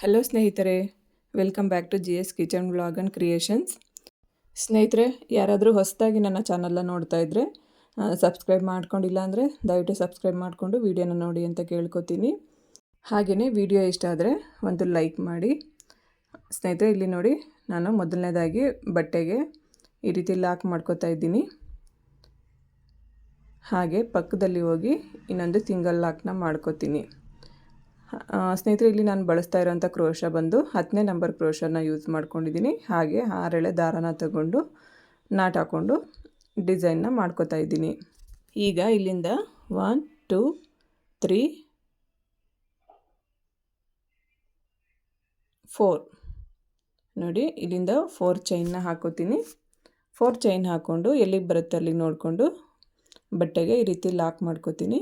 Hello ಸ್ನೇಹಿತರೆ. Welcome back to G S kitchen vlog and creations ಸ್ನೇಹಿತರೆ, ಯಾರಾದರೂ ಹೊಸದಾಗಿ ನನ್ನ ಚಾನಲ್ನ ನೋಡ್ತಾ ಇದ್ದರೆ ಸಬ್ಸ್ಕ್ರೈಬ್ ಮಾಡ್ಕೊಂಡಿಲ್ಲ ಅಂದರೆ ದಯವಿಟ್ಟು ಸಬ್ಸ್ಕ್ರೈಬ್ ಮಾಡಿಕೊಂಡು ವೀಡಿಯೋನ ನೋಡಿ ಅಂತ ಕೇಳ್ಕೊತೀನಿ. ಹಾಗೆಯೇ ವಿಡಿಯೋ ಇಷ್ಟ ಆದರೆ ಒಂದು ಲೈಕ್ ಮಾಡಿ. ಸ್ನೇಹಿತರೆ, ಇಲ್ಲಿ ನೋಡಿ, ನಾನು ಮೊದಲನೇದಾಗಿ ಬಟ್ಟೆಗೆ ಈ ರೀತಿ ಲಾಕ್ ಮಾಡ್ಕೋತಾ ಇದ್ದೀನಿ. ಹಾಗೆ ಪಕ್ಕದಲ್ಲಿ ಹೋಗಿ ಇನ್ನೊಂದು ಸಿಂಗಲ್ ಲಾಕ್ನ ಮಾಡ್ಕೋತೀನಿ. ಸ್ನೇಹಿತರೆ, ಇಲ್ಲಿ ನಾನು ಬಳಸ್ತಾ ಇರೋಂಥ ಕ್ರೋಶ ಬಂದು ಹತ್ತನೇ ನಂಬರ್ ಕ್ರೋಶನ ಯೂಸ್ ಮಾಡ್ಕೊಂಡಿದ್ದೀನಿ. ಹಾಗೆ ಆರೆಳೆ ದಾರನ ತಗೊಂಡು ನಾಟ್ ಹಾಕ್ಕೊಂಡು ಡಿಸೈನ್ನ ಮಾಡ್ಕೋತಾ ಇದ್ದೀನಿ. ಈಗ ಇಲ್ಲಿಂದ ಒನ್, ಟೂ, ತ್ರೀ, ಫೋರ್. ನೋಡಿ, ಇಲ್ಲಿಂದ ಫೋರ್ ಚೈನ್ನ ಹಾಕೋತೀನಿ. ಫೋರ್ ಚೈನ್ ಹಾಕ್ಕೊಂಡು ಎಲ್ಲಿಗೆ ಬರುತ್ತೆ ಅಲ್ಲಿಗೆ ನೋಡಿಕೊಂಡು ಬಟ್ಟೆಗೆ ಈ ರೀತಿ ಲಾಕ್ ಮಾಡ್ಕೋತೀನಿ.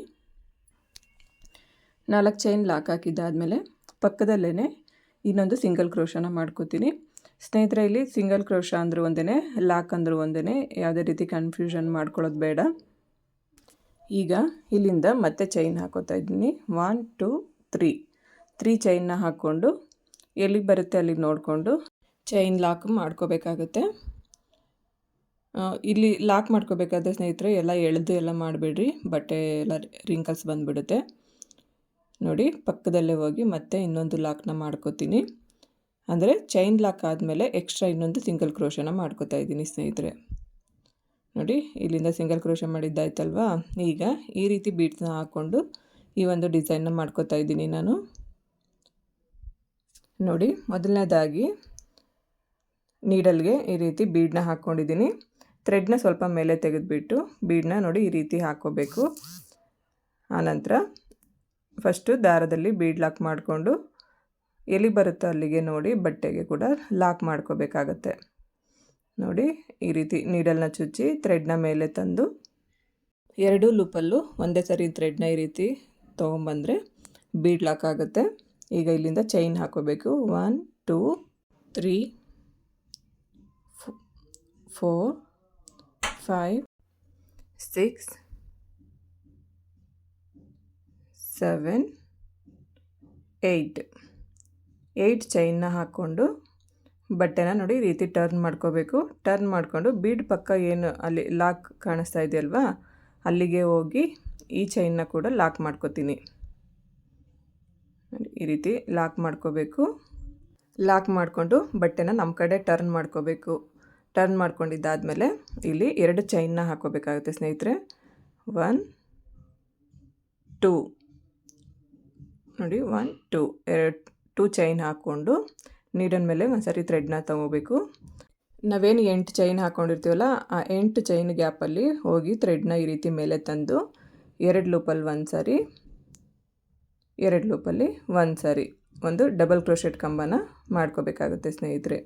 ನಾಲ್ಕು ಚೈನ್ ಲಾಕ್ ಹಾಕಿದ್ದಾದಮೇಲೆ ಪಕ್ಕದಲ್ಲೇ ಇನ್ನೊಂದು ಸಿಂಗಲ್ ಕ್ರೋಶನ ಮಾಡ್ಕೋತೀನಿ. ಸ್ನೇಹಿತರೆ, ಇಲ್ಲಿ ಸಿಂಗಲ್ ಕ್ರೋಶ ಅಂದರೂ ಒಂದೇ ಲಾಕ್ ಅಂದರೂ ಒಂದೇ ಯಾವುದೇ ರೀತಿ ಕನ್ಫ್ಯೂಷನ್ ಮಾಡ್ಕೊಳ್ಳೋದು ಬೇಡ. ಈಗ ಇಲ್ಲಿಂದ ಮತ್ತೆ ಚೈನ್ ಹಾಕೋತಾ ಇದ್ದೀನಿ. ಒನ್ ಟು ತ್ರೀ ತ್ರೀ ಚೈನ್ನ ಹಾಕ್ಕೊಂಡು ಎಲ್ಲಿಗೆ ಬರುತ್ತೆ ಅಲ್ಲಿಗೆ ನೋಡಿಕೊಂಡು ಚೈನ್ ಲಾಕ್ ಮಾಡ್ಕೋಬೇಕಾಗುತ್ತೆ. ಇಲ್ಲಿ ಲಾಕ್ ಮಾಡ್ಕೋಬೇಕಾದ್ರೆ ಸ್ನೇಹಿತರೆ, ಎಲ್ಲ ಎಳೆದು ಎಲ್ಲ ಮಾಡಬೇಡ್ರಿ, ಬಟ್ಟೆ ಎಲ್ಲ ರಿಂಕಲ್ಸ್ ಬಂದುಬಿಡುತ್ತೆ. ನೋಡಿ, ಪಕ್ಕದಲ್ಲೇ ಹೋಗಿ ಮತ್ತೆ ಇನ್ನೊಂದು ಲಾಕ್ನ ಮಾಡ್ಕೋತೀನಿ. ಅಂದರೆ ಚೈನ್ ಲಾಕ್ ಆದಮೇಲೆ ಎಕ್ಸ್ಟ್ರಾ ಇನ್ನೊಂದು ಸಿಂಗಲ್ ಕ್ರೋಶನ ಮಾಡ್ಕೋತಾ ಇದ್ದೀನಿ ಸ್ನೇಹಿತರೆ. ನೋಡಿ, ಇಲ್ಲಿಂದ ಸಿಂಗಲ್ ಕ್ರೋಶ ಮಾಡಿದ್ದಾಯ್ತಲ್ವಾ? ಈಗ ಈ ರೀತಿ ಬೀಟ್ಸ್ನ ಹಾಕ್ಕೊಂಡು ಈ ಒಂದು ಡಿಸೈನ್ನ ಮಾಡ್ಕೋತಾ ಇದ್ದೀನಿ ನಾನು. ನೋಡಿ, ಮೊದಲನೇದಾಗಿ ನೀಡಲ್ಗೆ ಈ ರೀತಿ ಬೀಡನ್ನ ಹಾಕ್ಕೊಂಡಿದ್ದೀನಿ. ಥ್ರೆಡ್ನ ಸ್ವಲ್ಪ ಮೇಲೆ ತೆಗೆದುಬಿಟ್ಟು ಬೀಡನ್ನ ನೋಡಿ ಈ ರೀತಿ ಹಾಕ್ಕೋಬೇಕು. ಆನಂತರ ಫಸ್ಟು ದಾರದಲ್ಲಿ ಬೀಡ್ ಲಾಕ್ ಮಾಡಿಕೊಂಡು ಎಲ್ಲಿ ಬರುತ್ತೋ ಅಲ್ಲಿಗೆ ನೋಡಿ ಬಟ್ಟೆಗೆ ಕೂಡ ಲಾಕ್ ಮಾಡ್ಕೋಬೇಕಾಗತ್ತೆ. ನೋಡಿ ಈ ರೀತಿ ನೀಡಲ್ನ ಚುಚ್ಚಿ ಥ್ರೆಡ್ನ ಮೇಲೆ ತಂದು ಎರಡೂ ಲೂಪಲ್ಲೂ ಒಂದೇ ಸರಿ ಥ್ರೆಡ್ನ ಈ ರೀತಿ ತೊಗೊಂಬಂದರೆ ಬೀಡ್ ಲಾಕ್ ಆಗುತ್ತೆ. ಈಗ ಇಲ್ಲಿಂದ ಚೈನ್ ಹಾಕೋಬೇಕು one two three four five six seven eight eight ಚೈನ್ನ ಹಾಕ್ಕೊಂಡು ಬಟ್ಟೆನ ನೋಡಿ ಈ ರೀತಿ ಟರ್ನ್ ಮಾಡ್ಕೋಬೇಕು. ಟರ್ನ್ ಮಾಡಿಕೊಂಡು ಬೀಡ್ ಪಕ್ಕ ಏನು ಅಲ್ಲಿ ಲಾಕ್ ಕಾಣಿಸ್ತಾ ಇದೆಯಲ್ವಾ, ಅಲ್ಲಿಗೆ ಹೋಗಿ ಈ ಚೈನ್ನ ಕೂಡ ಲಾಕ್ ಮಾಡ್ಕೋತೀನಿ. ಈ ರೀತಿ ಲಾಕ್ ಮಾಡ್ಕೋಬೇಕು. ಲಾಕ್ ಮಾಡಿಕೊಂಡು ಬಟ್ಟೆನ ನಮ್ಮ ಕಡೆ ಟರ್ನ್ ಮಾಡ್ಕೋಬೇಕು. ಟರ್ನ್ ಮಾಡ್ಕೊಂಡಿದ್ದಾದಮೇಲೆ ಇಲ್ಲಿ ಎರಡು ಚೈನ್ನ ಹಾಕೋಬೇಕಾಗುತ್ತೆ ಸ್ನೇಹಿತರೆ. ಒನ್ ಟೂ ನೋಡಿ ಒನ್ ಟೂ ಎರಡು ಟೂ ಚೈನ್ ಹಾಕ್ಕೊಂಡು ನೀಡನ್ ಮೇಲೆ ಒಂದು ಸರಿ ಥ್ರೆಡ್ನ ತೊಗೋಬೇಕು. ನಾವೇನು ಎಂಟು ಚೈನ್ ಹಾಕ್ಕೊಂಡಿರ್ತೀವಲ್ಲ ಆ ಎಂಟು ಚೈನ್ ಗ್ಯಾಪಲ್ಲಿ ಹೋಗಿ ಥ್ರೆಡ್ನ ಈ ರೀತಿ ಮೇಲೆ ತಂದು ಎರಡು ಲೂಪಲ್ಲಿ ಒಂದು ಸಾರಿ ಎರಡು ಲೂಪಲ್ಲಿ ಒಂದು ಸಾರಿ ಒಂದು ಡಬಲ್ ಕ್ರೋಶೆಟ್ ಕಂಬನ ಮಾಡ್ಕೋಬೇಕಾಗುತ್ತೆ ಸ್ನೇಹಿತರೆ.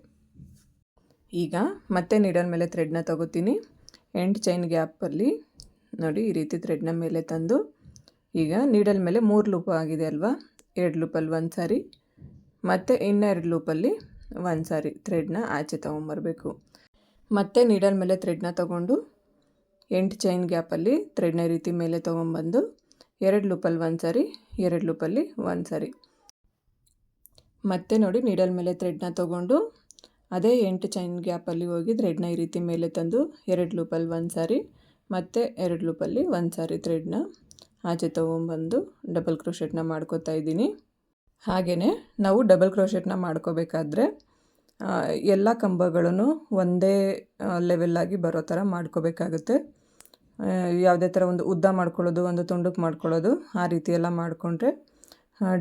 ಈಗ ಮತ್ತೆ ನೀಡನ್ ಮೇಲೆ ಥ್ರೆಡ್ನ ತಗೋತೀನಿ. ಎಂಟು ಚೈನ್ ಗ್ಯಾಪಲ್ಲಿ ನೋಡಿ ಈ ರೀತಿ ಥ್ರೆಡ್ನ ಮೇಲೆ ತಂದು ಈಗ ನೀಡಲ್ ಮೇಲೆ ಮೂರು ಲೂಪ್ ಆಗಿದೆ ಅಲ್ವಾ? ಎರಡು ಲೂಪಲ್ಲಿ ಒಂದು ಸಾರಿ, ಮತ್ತು ಇನ್ನೆರಡು ಲೂಪಲ್ಲಿ ಒಂದು ಸಾರಿ ಥ್ರೆಡ್ನ ಆಚೆ ತೊಗೊಂಬರ್ಬೇಕು. ಮತ್ತು ನೀಡಲ್ ಮೇಲೆ ಥ್ರೆಡ್ನ ತೊಗೊಂಡು ಎಂಟು ಚೈನ್ ಗ್ಯಾಪಲ್ಲಿ ಥ್ರೆಡ್ನ ರೀತಿ ಮೇಲೆ ತೊಗೊಂಬಂದು, ಎರಡು ಲೂಪಲ್ಲಿ ಒಂದು ಸಾರಿ, ಎರಡು ಲೂಪಲ್ಲಿ ಒಂದು ಸಾರಿ. ಮತ್ತೆ ನೋಡಿ ನೀಡಲ್ ಮೇಲೆ ಥ್ರೆಡ್ನ ತೊಗೊಂಡು, ಅದೇ ಎಂಟು ಚೈನ್ ಗ್ಯಾಪಲ್ಲಿ ಹೋಗಿ ಥ್ರೆಡ್ನ ಈ ರೀತಿ ಮೇಲೆ ತಂದು, ಎರಡು ಲೂಪಲ್ಲಿ ಒಂದು ಸಾರಿ, ಮತ್ತು ಎರಡು ಲೂಪಲ್ಲಿ ಒಂದು ಸಾರಿ ಥ್ರೆಡ್ನ ಆಚೆ ತೊಗೊಂಬಂದು ಡಬಲ್ ಕ್ರೋಶೆಟ್ನ ಮಾಡ್ಕೋತಾ ಇದ್ದೀನಿ. ಹಾಗೆಯೇ ನಾವು ಡಬಲ್ ಕ್ರೋಶೆಟ್ನ ಮಾಡ್ಕೋಬೇಕಾದ್ರೆ ಎಲ್ಲ ಕಂಬಗಳನ್ನು ಒಂದೇ ಲೆವೆಲ್ಲಾಗಿ ಬರೋ ಥರ ಮಾಡ್ಕೋಬೇಕಾಗುತ್ತೆ. ಯಾವುದೇ ಥರ ಒಂದು ಉದ್ದ ಮಾಡ್ಕೊಳ್ಳೋದು, ಒಂದು ತುಂಡಕ್ಕೆ ಮಾಡ್ಕೊಳ್ಳೋದು ಆ ರೀತಿ ಎಲ್ಲ ಮಾಡಿಕೊಂಡ್ರೆ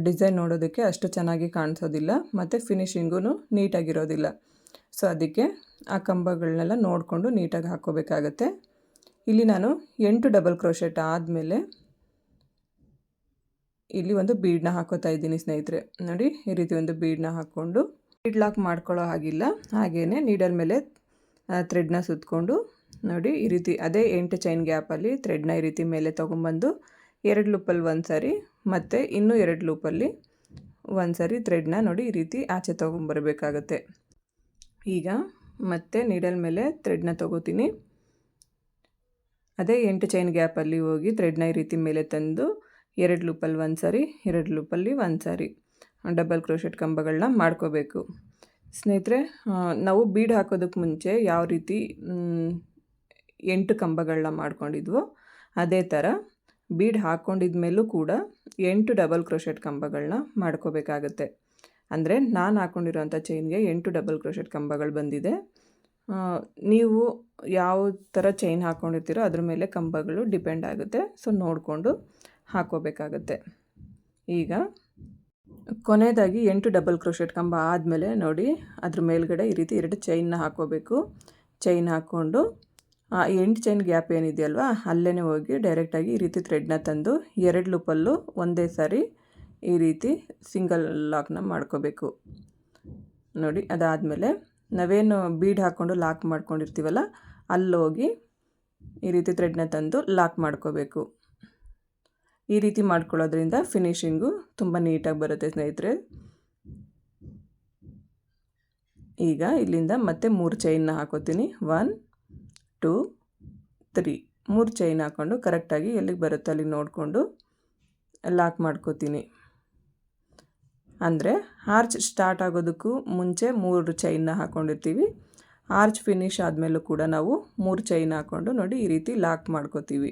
ಡಿಸೈನ್ ನೋಡೋದಕ್ಕೆ ಅಷ್ಟು ಚೆನ್ನಾಗಿ ಕಾಣಿಸೋದಿಲ್ಲ, ಮತ್ತು ಫಿನಿಶಿಂಗೂ ನೀಟಾಗಿರೋದಿಲ್ಲ. ಸೊ ಅದಕ್ಕೆ ಆ ಕಂಬಗಳನ್ನೆಲ್ಲ ನೋಡಿಕೊಂಡು ನೀಟಾಗಿ ಹಾಕ್ಕೋಬೇಕಾಗತ್ತೆ. ಇಲ್ಲಿ ನಾನು ಎಂಟು ಡಬಲ್ ಕ್ರೋಶೆಟ್ ಆದಮೇಲೆ ಇಲ್ಲಿ ಒಂದು ಬೀಡ್ನ ಹಾಕೋತಾ ಇದ್ದೀನಿ ಸ್ನೇಹಿತರೆ. ನೋಡಿ, ಈ ರೀತಿ ಒಂದು ಬೀಡನ್ನ ಹಾಕ್ಕೊಂಡು ಬೀಡ್ ಲಾಕ್ ಮಾಡ್ಕೊಳ್ಳೋ ಹಾಗಿಲ್ಲ. ಹಾಗೆಯೇ ನೀಡಲ್ ಮೇಲೆ ಥ್ರೆಡ್ನ ಸುತ್ತಕೊಂಡು ನೋಡಿ, ಈ ರೀತಿ ಅದೇ ಎಂಟು ಚೈನ್ ಗ್ಯಾಪಲ್ಲಿ ಥ್ರೆಡ್ನ ಈ ರೀತಿ ಮೇಲೆ ತೊಗೊಂಬಂದು ಎರಡು ಲೂಪಲ್ಲಿ ಒಂದು ಸಾರಿ ಮತ್ತು ಇನ್ನೂ ಎರಡು ಲೂಪಲ್ಲಿ ಒಂದು ಸಾರಿ ಥ್ರೆಡ್ನ ನೋಡಿ, ಈ ರೀತಿ ಆಚೆ ತೊಗೊಂಬರ್ಬೇಕಾಗತ್ತೆ ಈಗ ಮತ್ತೆ ನೀಡಲ್ ಮೇಲೆ ಥ್ರೆಡ್ನ ತೊಗೋತೀನಿ. ಅದೇ ಎಂಟು ಚೈನ್ ಗ್ಯಾಪಲ್ಲಿ ಹೋಗಿ ಥ್ರೆಡ್ನ ಈ ರೀತಿ ಮೇಲೆ ತಂದು ಎರಡು ಲೂಪಲ್ಲಿ ಒಂದು ಸಾರಿ, ಎರಡು ಲೂಪಲ್ಲಿ ಒಂದು ಸಾರಿ. ಡಬಲ್ ಕ್ರೋಶೆಟ್ ಕಂಬಗಳನ್ನ ಮಾಡ್ಕೋಬೇಕು. ಸ್ನೇಹಿತರೆ ನಾವು ಬೀಡ್ ಹಾಕೋದಕ್ಕೆ ಮುಂಚೆ ಯಾವ ರೀತಿ ಎಂಟು ಕಂಬಗಳನ್ನ ಮಾಡ್ಕೊಂಡಿದ್ವೋ ಅದೇ ಥರ ಬೀಡ್ ಹಾಕ್ಕೊಂಡಿದ ಮೇಲೂ ಕೂಡ ಎಂಟು ಡಬಲ್ ಕ್ರೋಶೆಟ್ ಕಂಬಗಳನ್ನ ಮಾಡ್ಕೋಬೇಕಾಗತ್ತೆ. ಅಂದರೆ ನಾನು ಹಾಕ್ಕೊಂಡಿರೋಂಥ ಚೈನ್ಗೆ ಎಂಟು ಡಬಲ್ ಕ್ರೋಶೆಟ್ ಕಂಬಗಳು ಬಂದಿದೆ. ನೀವು ಯಾವ ಥರ ಚೈನ್ ಹಾಕ್ಕೊಂಡಿರ್ತೀರೋ ಅದ್ರ ಮೇಲೆ ಕಂಬಗಳು ಡಿಪೆಂಡ್ ಆಗುತ್ತೆ. ಸೊ ನೋಡಿಕೊಂಡು ಹಾಕ್ಕೋಬೇಕಾಗತ್ತೆ. ಈಗ ಕೊನೆಯದಾಗಿ ಎಂಟು ಡಬಲ್ ಕ್ರೋಶೆಟ್ ಕಂಬ ಆದಮೇಲೆ ನೋಡಿ, ಅದ್ರ ಮೇಲ್ಗಡೆ ಈ ರೀತಿ ಎರಡು ಚೈನ್ನ ಹಾಕ್ಕೋಬೇಕು. ಚೈನ್ ಹಾಕ್ಕೊಂಡು, ಆ ಎಂಟು ಚೈನ್ ಗ್ಯಾಪ್ ಏನಿದೆಯಲ್ವಾ ಅಲ್ಲೇ ಹೋಗಿ ಡೈರೆಕ್ಟಾಗಿ ಈ ರೀತಿ ಥ್ರೆಡ್ನ ತಂದು ಎರಡು ಲೂಪಲ್ಲೂ ಒಂದೇ ಸಾರಿ ಈ ರೀತಿ ಸಿಂಗಲ್ ಲಾಕ್ನ ಮಾಡ್ಕೋಬೇಕು. ನೋಡಿ, ಅದಾದಮೇಲೆ ನಾವೇನು ಬೀಡ್ ಹಾಕ್ಕೊಂಡು ಲಾಕ್ ಮಾಡ್ಕೊಂಡಿರ್ತೀವಲ್ಲ, ಅಲ್ಲೋಗಿ ಈ ರೀತಿ ಥ್ರೆಡ್ನ ತಂದು ಲಾಕ್ ಮಾಡ್ಕೋಬೇಕು. ಈ ರೀತಿ ಮಾಡ್ಕೊಳ್ಳೋದ್ರಿಂದ ಫಿನಿಷಿಂಗು ತುಂಬ ನೀಟಾಗಿ ಬರುತ್ತೆ ಸ್ನೇಹಿತರೆ. ಈಗ ಇಲ್ಲಿಂದ ಮತ್ತೆ ಮೂರು ಚೈನ್ನ ಹಾಕೋತೀನಿ. ಒನ್ ಟೂ ತ್ರೀ ಮೂರು ಚೈನ್ ಹಾಕ್ಕೊಂಡು ಕರೆಕ್ಟಾಗಿ ಎಲ್ಲಿಗೆ ಬರುತ್ತೆ ಅಲ್ಲಿಗೆ ನೋಡಿಕೊಂಡು ಲಾಕ್ ಮಾಡ್ಕೋತೀನಿ. ಅಂದರೆ ಆರ್ಚ್ ಸ್ಟಾರ್ಟ್ ಆಗೋದಕ್ಕೂ ಮುಂಚೆ ಮೂರು ಚೈನ್ನ ಹಾಕ್ಕೊಂಡಿರ್ತೀವಿ ಆರ್ಚ್ ಫಿನಿಶ್ ಆದಮೇಲೂ ಕೂಡ ನಾವು ಮೂರು ಚೈನ್ ಹಾಕ್ಕೊಂಡು ನೋಡಿ ಈ ರೀತಿ ಲಾಕ್ ಮಾಡ್ಕೋತೀವಿ.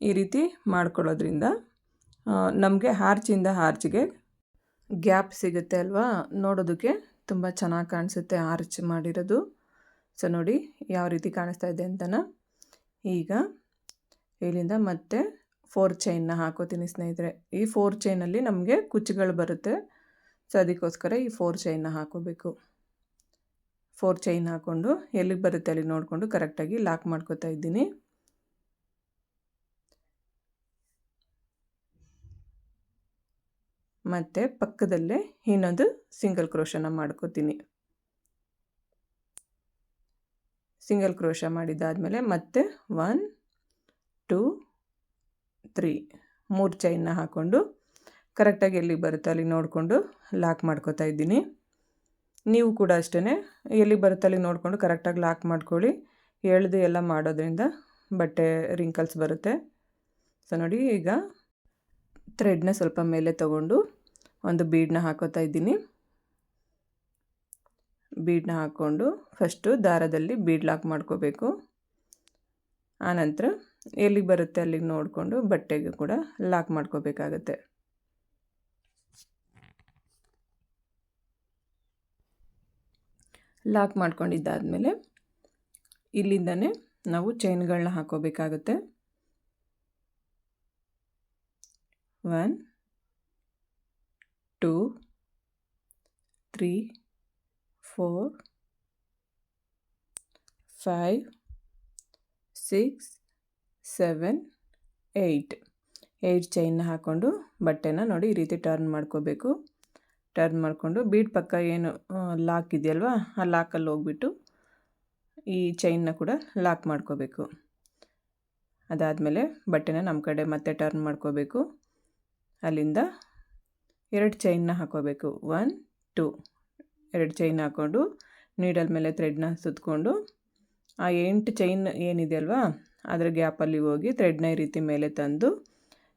ಈ ರೀತಿ ಮಾಡ್ಕೊಳ್ಳೋದ್ರಿಂದ ನಮಗೆ ಹಾರ್ಚಿಂದ ಹಾರ್ಚ್ಗೆ ಗ್ಯಾಪ್ ಸಿಗುತ್ತೆ ಅಲ್ವಾ? ನೋಡೋದಕ್ಕೆ ತುಂಬ ಚೆನ್ನಾಗಿ ಕಾಣಿಸುತ್ತೆ ಆರ್ಚ್ ಮಾಡಿರೋದು. ಸೊ ನೋಡಿ ಯಾವ ರೀತಿ ಕಾಣಿಸ್ತಾ ಇದೆ ಅಂತನ. ಈಗ ಇಲ್ಲಿಂದ ಮತ್ತೆ ಫೋರ್ ಚೈನ್ನ ಹಾಕೋತೀನಿ ಸ್ನೇಹಿತರೆ. ಈ ಫೋರ್ ಚೈನಲ್ಲಿ ನಮಗೆ ಕುಚ್ಚುಗಳು ಬರುತ್ತೆ. ಸೊ ಅದಕ್ಕೋಸ್ಕರ ಈ ಫೋರ್ ಚೈನ್ನ ಹಾಕೋಬೇಕು. ಫೋರ್ ಚೈನ್ ಹಾಕ್ಕೊಂಡು ಎಲ್ಲಿಗೆ ಬರುತ್ತೆ ಅಲ್ಲಿಗೆ ನೋಡಿಕೊಂಡು ಕರೆಕ್ಟಾಗಿ ಲಾಕ್ ಮಾಡ್ಕೋತಾ ಇದ್ದೀನಿ. ಮತ್ತು ಪಕ್ಕದಲ್ಲೇ ಇನ್ನೊಂದು ಸಿಂಗಲ್ ಕ್ರೋಶನ ಮಾಡ್ಕೋತೀನಿ. ಸಿಂಗಲ್ ಕ್ರೋಶ ಮಾಡಿದ್ದಾದಮೇಲೆ ಮತ್ತೆ ಒನ್ ಟೂ ತ್ರೀ, ಮೂರು ಚೈನ್ನ ಹಾಕ್ಕೊಂಡು ಕರೆಕ್ಟಾಗಿ ಎಲ್ಲಿ ಬರುತ್ತೆ ಅಲ್ಲಿ ನೋಡಿಕೊಂಡು ಲಾಕ್ ಮಾಡ್ಕೋತಾ ಇದ್ದೀನಿ. ನೀವು ಕೂಡ ಅಷ್ಟೇ ಎಲ್ಲಿ ಬರುತ್ತೆ ಅಲ್ಲಿ ನೋಡಿಕೊಂಡು ಕರೆಕ್ಟಾಗಿ ಲಾಕ್ ಮಾಡ್ಕೊಳ್ಳಿ. ಎಳೆದು ಎಲ್ಲ ಮಾಡೋದ್ರಿಂದ ಬಟ್ಟೆ ರಿಂಕಲ್ಸ್ ಬರುತ್ತೆ. ಸೊ ನೋಡಿ ಈಗ ಥ್ರೆಡ್ನ ಸ್ವಲ್ಪ ಮೇಲೆ ತಗೊಂಡು ಒಂದು ಬೀಡನ್ನ ಹಾಕೋತಾ ಇದ್ದೀನಿ. ಬೀಡನ್ನ ಹಾಕ್ಕೊಂಡು ಫಸ್ಟು ದಾರದಲ್ಲಿ ಬೀಡ್ ಲಾಕ್ ಮಾಡ್ಕೋಬೇಕು. ಆನಂತರ ಎಲ್ಲಿಗೆ ಬರುತ್ತೆ ಅಲ್ಲಿಗೆ ನೋಡಿಕೊಂಡು ಬಟ್ಟೆಗೆ ಕೂಡ ಲಾಕ್ ಮಾಡ್ಕೋಬೇಕಾಗತ್ತೆ. ಲಾಕ್ ಮಾಡ್ಕೊಂಡಿದ್ದಾದಮೇಲೆ ಇಲ್ಲಿಂದನೇ ನಾವು ಚೈನ್ಗಳನ್ನ ಹಾಕೋಬೇಕಾಗುತ್ತೆ. One, two, three, four, five six seven eight eight ಚೈನ್ನ ಹಾಕ್ಕೊಂಡು ಬಟ್ಟೆನ ನೋಡಿ ಈ ರೀತಿ ಟರ್ನ್ ಮಾಡ್ಕೋಬೇಕು. ಟರ್ನ್ ಮಾಡಿಕೊಂಡು ಬೀಡ್ ಪಕ್ಕ ಏನು ಲಾಕ್ ಇದೆಯಲ್ವಾ, ಆ ಲಾಕಲ್ಲಿ ಹೋಗ್ಬಿಟ್ಟು ಈ ಚೈನ್ನ ಕೂಡ ಲಾಕ್ ಮಾಡ್ಕೋಬೇಕು. ಅದಾದಮೇಲೆ ಬಟ್ಟೆನ ನಮ್ಮ ಕಡೆ ಮತ್ತೆ ಟರ್ನ್ ಮಾಡ್ಕೋಬೇಕು. ಅಲ್ಲಿಂದ ಎರಡು ಚೈನ್ನ ಹಾಕೋಬೇಕು. ಒನ್ ಟೂ ಎರಡು ಚೈನ್ ಹಾಕ್ಕೊಂಡು ನೀಡಲ್ ಮೇಲೆ ಥ್ರೆಡ್ನ ಸುತ್ತಕೊಂಡು ಆ ಎಂಟು ಚೈನ್ ಏನಿದೆ ಅಲ್ವಾ? ಅದರ ಗ್ಯಾಪಲ್ಲಿ ಹೋಗಿ ಥ್ರೆಡ್ನ ಈ ರೀತಿ ಮೇಲೆ ತಂದು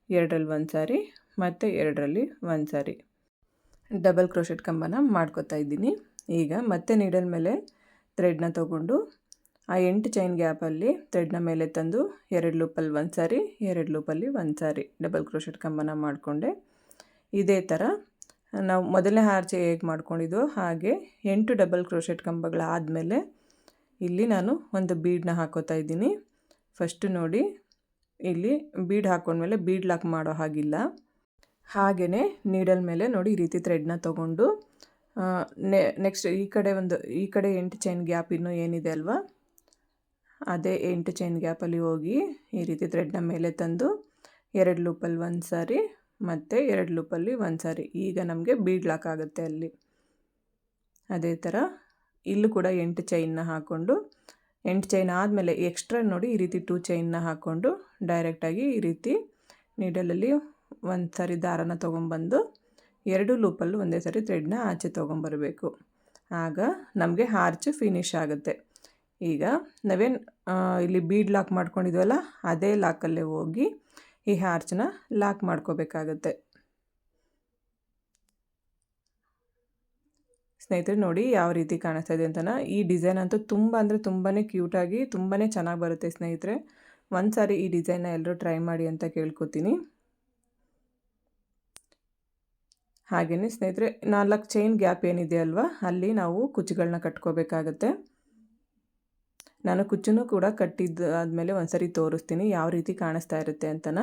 ಎರಡರಲ್ಲಿ ಒಂದು ಸಾರಿ ಮತ್ತು ಎರಡರಲ್ಲಿ ಒಂದು ಸಾರಿ ಡಬಲ್ ಕ್ರೋಶೆಟ್ ಕಂಬನ ಮಾಡ್ಕೋತಾ ಇದ್ದೀನಿ. ಈಗ ಮತ್ತೆ ನೀಡಲ್ ಮೇಲೆ ಥ್ರೆಡ್ನ ತಗೊಂಡು ಆ ಎಂಟು ಚೈನ್ ಗ್ಯಾಪಲ್ಲಿ ಥ್ರೆಡ್ನ ಮೇಲೆ ತಂದು ಎರಡು ಲೂಪಲ್ಲಿ ಒಂದು ಸಾರಿ, ಎರಡು ಲೂಪಲ್ಲಿ ಒಂದು ಸಾರಿ ಡಬಲ್ ಕ್ರೋಶೆಟ್ ಕಂಬನ ಮಾಡಿಕೊಂಡೆ. ಇದೇ ಥರ ನಾವು ಮೊದಲನೇ ಹಾರ್ಚೆ ಹೇಗೆ ಮಾಡ್ಕೊಂಡಿದ್ದೋ ಹಾಗೆ ಎಂಟು ಡಬಲ್ ಕ್ರೋಶೆಟ್ ಕಂಬಗಳಾದಮೇಲೆ ಇಲ್ಲಿ ನಾನು ಒಂದು ಬೀಡನ್ನ ಹಾಕೋತಾ ಇದ್ದೀನಿ. ಫಸ್ಟು ನೋಡಿ, ಇಲ್ಲಿ ಬೀಡ್ ಹಾಕೊಂಡ್ಮೇಲೆ ಬೀಡ್ ಲಾಕ್ ಮಾಡೋ ಹಾಗಿಲ್ಲ. ಹಾಗೆಯೇ ನೀಡಲ್ ಮೇಲೆ ನೋಡಿ ಈ ರೀತಿ ಥ್ರೆಡ್ನ ತೊಗೊಂಡು ನೆ ನೆಕ್ಸ್ಟ್ ಈ ಕಡೆ ಒಂದು, ಈ ಕಡೆ ಎಂಟು ಚೈನ್ ಗ್ಯಾಪ್ ಇನ್ನೂ ಏನಿದೆ ಅಲ್ವಾ? ಅದೇ ಎಂಟು ಚೈನ್ ಗ್ಯಾಪಲ್ಲಿ ಹೋಗಿ ಈ ರೀತಿ ಥ್ರೆಡ್ನ ಮೇಲೆ ತಂದು, ಎರಡು ಲೂಪಲ್ಲಿ ಒಂದು ಸಾರಿ ಮತ್ತು ಎರಡು ಲೂಪಲ್ಲಿ ಒಂದು ಸಾರಿ. ಈಗ ನಮಗೆ ಬೀಡ್ ಲಾಕ್ ಆಗುತ್ತೆ ಅಲ್ಲಿ. ಅದೇ ಥರ ಇಲ್ಲೂ ಕೂಡ ಎಂಟು ಚೈನ್ನ ಹಾಕ್ಕೊಂಡು, ಎಂಟು ಚೈನ್ ಆದಮೇಲೆ ಎಕ್ಸ್ಟ್ರಾ ನೋಡಿ ಈ ರೀತಿ ಟೂ ಚೈನ್ನ ಹಾಕ್ಕೊಂಡು ಡೈರೆಕ್ಟಾಗಿ ಈ ರೀತಿ ನೀಡಲಲ್ಲಿ ಒಂದು ಸಾರಿ ದಾರನ ತೊಗೊಂಬಂದು ಎರಡು ಲೂಪಲ್ಲೂ ಒಂದೇ ಸಾರಿ ಥ್ರೆಡ್ನ ಆಚೆ ತೊಗೊಂಬರಬೇಕು. ಆಗ ನಮಗೆ ಹಾರ್ಚ್ ಫಿನಿಶ್ ಆಗುತ್ತೆ. ಈಗ ನಾವೇನು ಇಲ್ಲಿ ಬೀಡ್ ಲಾಕ್ ಮಾಡ್ಕೊಂಡಿದ್ವಲ್ಲ, ಅದೇ ಲಾಕಲ್ಲೇ ಹೋಗಿ ಈ ಹಾರ್ಚನ್ನ ಲಾಕ್ ಮಾಡ್ಕೋಬೇಕಾಗತ್ತೆ. ಸ್ನೇಹಿತರೆ ನೋಡಿ ಯಾವ ರೀತಿ ಕಾಣಿಸ್ತಾ ಇದೆ ಅಂತನ. ಈ ಡಿಸೈನ್ ಅಂತೂ ತುಂಬ ಅಂದರೆ ತುಂಬಾ ಕ್ಯೂಟಾಗಿ ತುಂಬಾ ಚೆನ್ನಾಗಿ ಬರುತ್ತೆ ಸ್ನೇಹಿತರೆ. ಒಂದು ಸಾರಿ ಈ ಡಿಸೈನ್ನ ಎಲ್ಲರೂ ಟ್ರೈ ಮಾಡಿ ಅಂತ ಕೇಳ್ಕೊತೀನಿ. ಹಾಗೆಯೇ ಸ್ನೇಹಿತರೆ, ನಾಲ್ಕು ಚೈನ್ ಗ್ಯಾಪ್ ಏನಿದೆ ಅಲ್ವಾ? ಅಲ್ಲಿ ನಾವು ಕುಚ್ಚುಗಳನ್ನ ಕಟ್ಕೋಬೇಕಾಗತ್ತೆ. ನಾನು ಕುಚ್ಚನ್ನು ಕೂಡ ಕಟ್ಟಿದ್ದು ಆದಮೇಲೆ ಸಾರಿ ತೋರಿಸ್ತೀನಿ ಯಾವ ರೀತಿ ಕಾಣಿಸ್ತಾ ಇರುತ್ತೆ ಅಂತನ.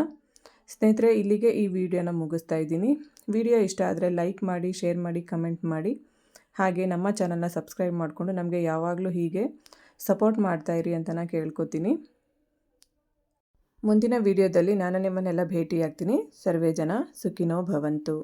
ಸ್ನೇಹಿತರೆ, ಇಲ್ಲಿಗೆ ಈ ವಿಡಿಯೋನ ಮುಗಿಸ್ತಾ ಇದ್ದೀನಿ. ವಿಡಿಯೋ ಇಷ್ಟ ಆದರೆ ಲೈಕ್ ಮಾಡಿ, ಶೇರ್ ಮಾಡಿ, ಕಮೆಂಟ್ ಮಾಡಿ. ಹಾಗೆ ನಮ್ಮ ಚಾನಲ್ನ ಸಬ್ಸ್ಕ್ರೈಬ್ ಮಾಡಿಕೊಂಡು ನಮಗೆ ಯಾವಾಗಲೂ ಹೀಗೆ ಸಪೋರ್ಟ್ ಮಾಡ್ತಾಯಿರಿ ಅಂತ ನಾನು ಕೇಳ್ಕೊತೀನಿ. ಮುಂದಿನ ವಿಡಿಯೋದಲ್ಲಿ ನಾನು ನಿಮ್ಮನ್ನೆಲ್ಲ ಭೇಟಿಯಾಗ್ತೀನಿ. ಸರ್ವೇ ಜನ ಸುಖಿನೋ ಭವಂತು.